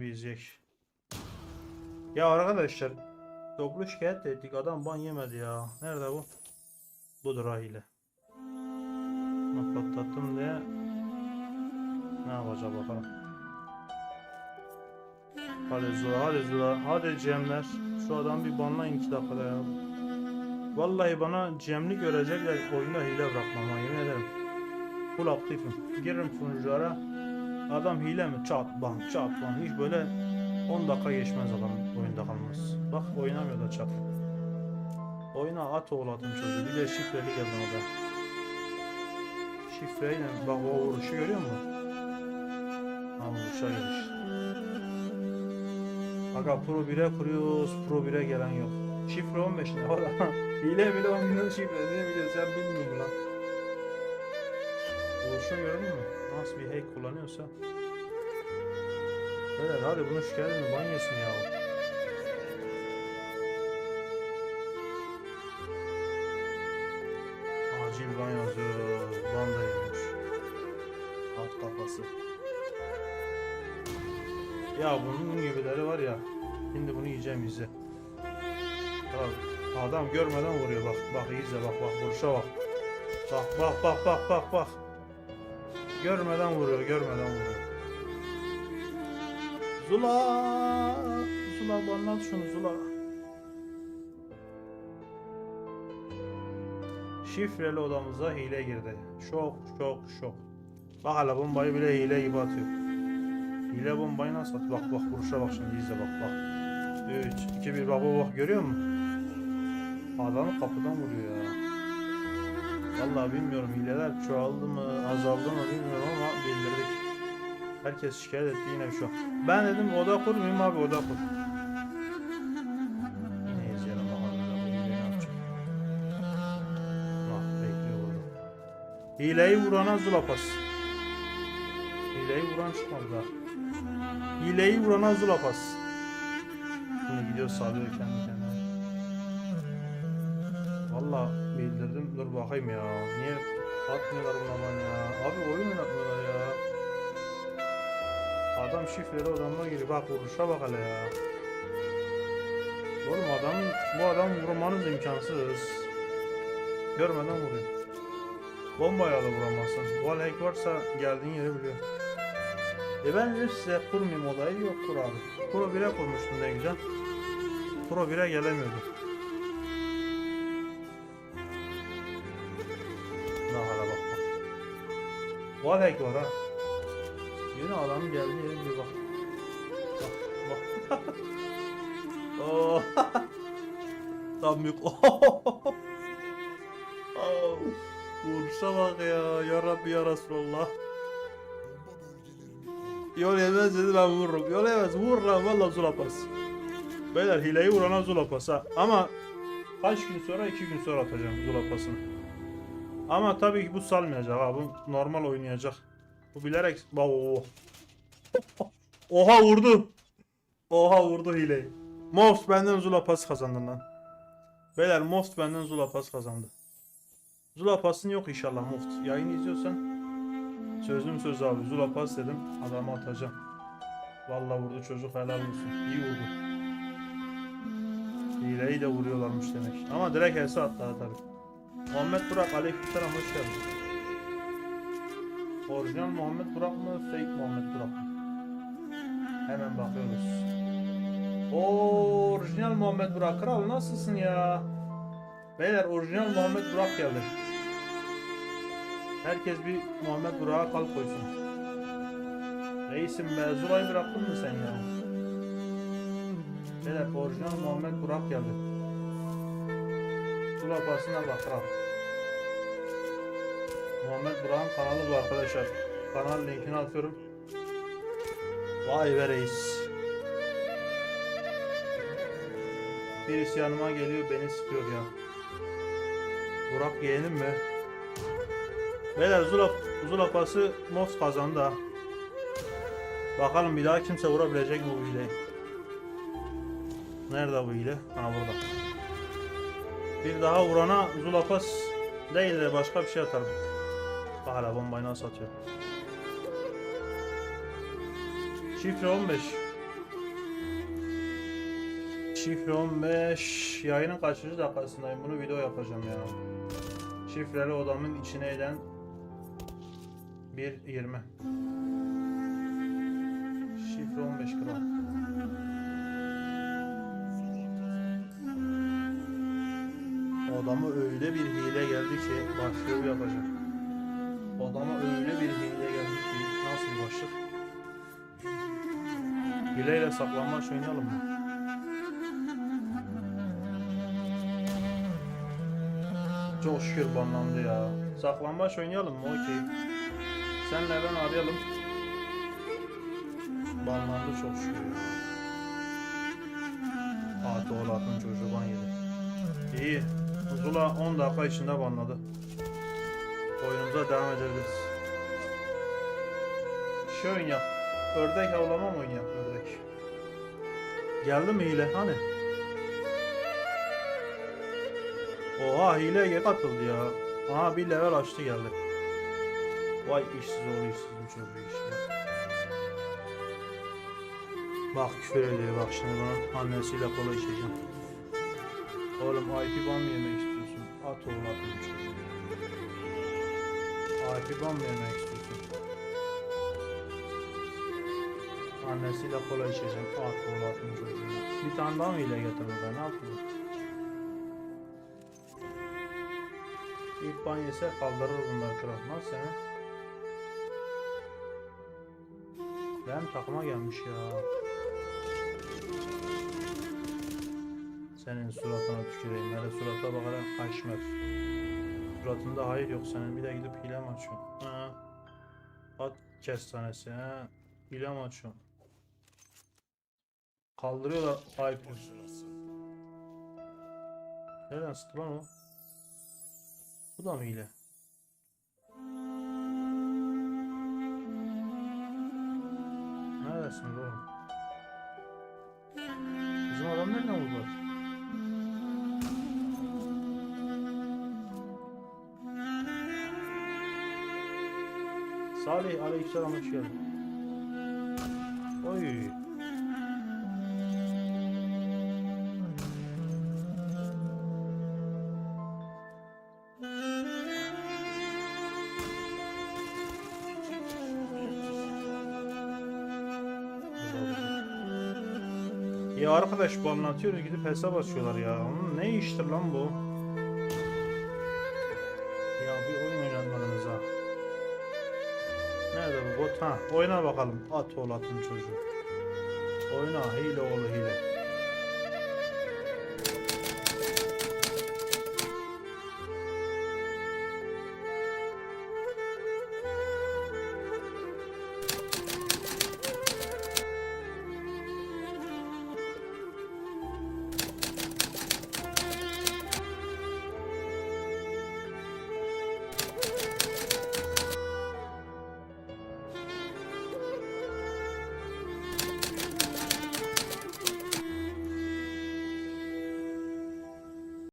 Yiyecek. Ya arkadaşlar toplu şikayet ettik adam ban yemedi ya. Nerede bu? Budur ha hile. Bak patlattım diye ne yapacak bakalım. Hadi Zula, hadi Zula, hadi Cemler. Şu adam bir banlayın iki dakikada ya. Vallahi bana Cemli görecekler oyunda hile bırakmam yemin ederim. Full aktifim. Giririm sunuculara. Adam hile mi? Çat ban, çat ban. Hiç böyle 10 dakika geçmez adam oyunda kalmaz. Bak oynamıyor da çat. Oyuna at oğladım çocuğu. Bir de şifreli geldi o da. Şifreyle bak o vuruşu görüyor musun? Ha vuruşa geliş. Aga Pro 1'e kuruyoruz. Pro 1'e gelen yok. Şifre 15 ne. Hile bile 10 milyon şifresini biliyor. Sen bilmiyor lan. Görüyor musun? Nasıl bir hack kullanıyorsa. Beyler hadi bunu şikayet edin. Ban yesin ya. Acil ban yazıyor. Ban da yemiş. At kafası. Ya bunun gibileri var ya. Şimdi bunu yiyeceğim izle. Adam görmeden vuruyor bak. Bak izle bak bak vuruşa bak. Bak bak bak bak bak bak. Görmeden vuruyor görmeden vuruyor. Zula. Zula anlat şunu Zula. Şifreli odamıza hile girdi. Şok şok şok. Bak hala bombayı bile hile gibi atıyor. Hile bombayı nasıl at? Bak bak vuruşa bak şimdi izle bak bak. 3, 2, 1 bak bak bak görüyor musun? Adamı kapıdan vuruyor ya. Vallahi bilmiyorum hileler çoğaldı mı azaldı mı bilmiyorum ama bildirdik. Herkes şikayet etti yine şu. Ben dedim oda kurmayayım abi oda kur. Hileyi vurana zulapas. Hileyi vuran çıkmadı daha. Hileyi vurana zulapas. Şimdi gidiyor sağlıyor kendi kendine. Valla bildirdim dur bakayım ya. Niye atmıyorlar bunu aman ya. Abi oyun oynatmıyorlar ya. Adam şifreli odamına giriyor. Bak vuruşa bak hele ya. Oğlum adam bu adam vurmanız imkansız. Görmeden vuruyor. Bombayla da vuramazsın. Wall hack varsa geldiğin yeri biliyor. E ben de size kurmayayım odayı yok kur abi. Pro 1'e kurmuştum ne güzel. Pro 1'e gelemiyordu. Wall hack var ha. Yine adam geldi bir bak. Bak bak. Oo. Tam yük. Oh. Vuruşa bak ya. Ya Rabbi ya Resulallah. Yol yemez dedi ben vururum. Yol yemez vur lan valla zulapas. Beyler hileyi vurana zulapas ha. Ama kaç gün sonra iki gün sonra atacağım zulapasını. Ama tabii ki bu salmayacak ha. Bu normal oynayacak. Bu bilerek... Oo. Oha vurdu. Oha vurdu hileyi. Most benden Zula pas kazandı lan. Beyler Most benden Zula pas kazandı. Zula pasın yok inşallah Most. Yayın izliyorsan sözüm söz abi. Zula pas dedim. Adamı atacağım. Vallahi vurdu çocuk helal olsun. İyi vurdu. Hileyi de vuruyorlarmış demek. Ama direkt hesa attı tabii. Muhammed Burak aleykümselam hoş geldin. Orijinal Muhammed Burak mı? Fake Muhammed Burak mı? Hemen bakıyoruz. Oo, orijinal Muhammed Burak. Kral nasılsın ya? Beyler orijinal Muhammed Burak geldi. Herkes bir Muhammed Burak'a kalp koysun. Reisim be, Zula'yı bıraktın mı sen ya? Beyler orijinal Muhammed Burak geldi. Zula basına bak kral. Muhammed Burak'ın kanalı bu arkadaşlar. Kanal linkini atıyorum. Vay be reis. Birisi yanıma geliyor beni sıkıyor ya. Burak yeğenim mi? Beyler Zula, Zula pası Mof kazandı ha. Bakalım bir daha kimse vurabilecek mi bu hileyi? Nerede bu hile? Ha burada. Bir daha vurana Zula pas değil de başka bir şey atarım. Hala bombayı nasıl atıyor. Şifre 15. Şifre 15. Yayının kaçıncı dakikasındayım? Bunu video yapacağım ya. Şifreli odamın içine eden 1.20. Şifre 15 kral. Odama öyle bir hile geldi ki başlığı yapacak. Odama öyle bir hile geldi ki nasıl bir başlık? Hileyle saklanmaç oynayalım mı? Çok şükür banlandı ya. Saklambaç oynayalım mı? Okey. Senle ben arayalım. Banlandı çok şükür ya. Aa doğru atın çocuğu ban yedi. İyi. Zula 10 dakika içinde banladı. Oyunumuza devam edebiliriz. Şey oyun yap. Ördek avlama mı oyun yap ördek? Geldi mi hile? Hani? Oha hileye katıldı ya. Aha bir level açtı geldi. Vay işsiz oğlu işsiz bu çocuğu işte. Bak küfür ediyor bak şimdi bana annesiyle kola içeceğim. Oğlum IP ban mı yemek istiyorsun? At oğlum at bu çocuğu. IP ban mı istiyorsun? Annesiyle kola içeceğim. At oğlum at bu çocuğu. Bir tane daha mı hile getirdi ben ne yapayım? İlk ban yese kaldırır bunlar. Nasıl yani? Benim takıma gelmiş ya. Senin suratına tüküreyim. Hele surata bakarak kaşmer. Suratında hayır yok senin. Bir de gidip hile mi açıyorsun? Ha. At kestanesi ha. Hile mi açıyorsun? Kaldırıyorlar Hyper. Nereden sıktı lan o? Bu da mı hile? Neredesiniz oğlum? Salih aleykümselam hoş geldin. Oy. Ya arkadaş bu anlatıyoruz gidip hesap açıyorlar ya. Ne iştir lan bu? Bot? Ha oyna bakalım. At oğlu atın çocuğu. Oyna hile oğlu hile.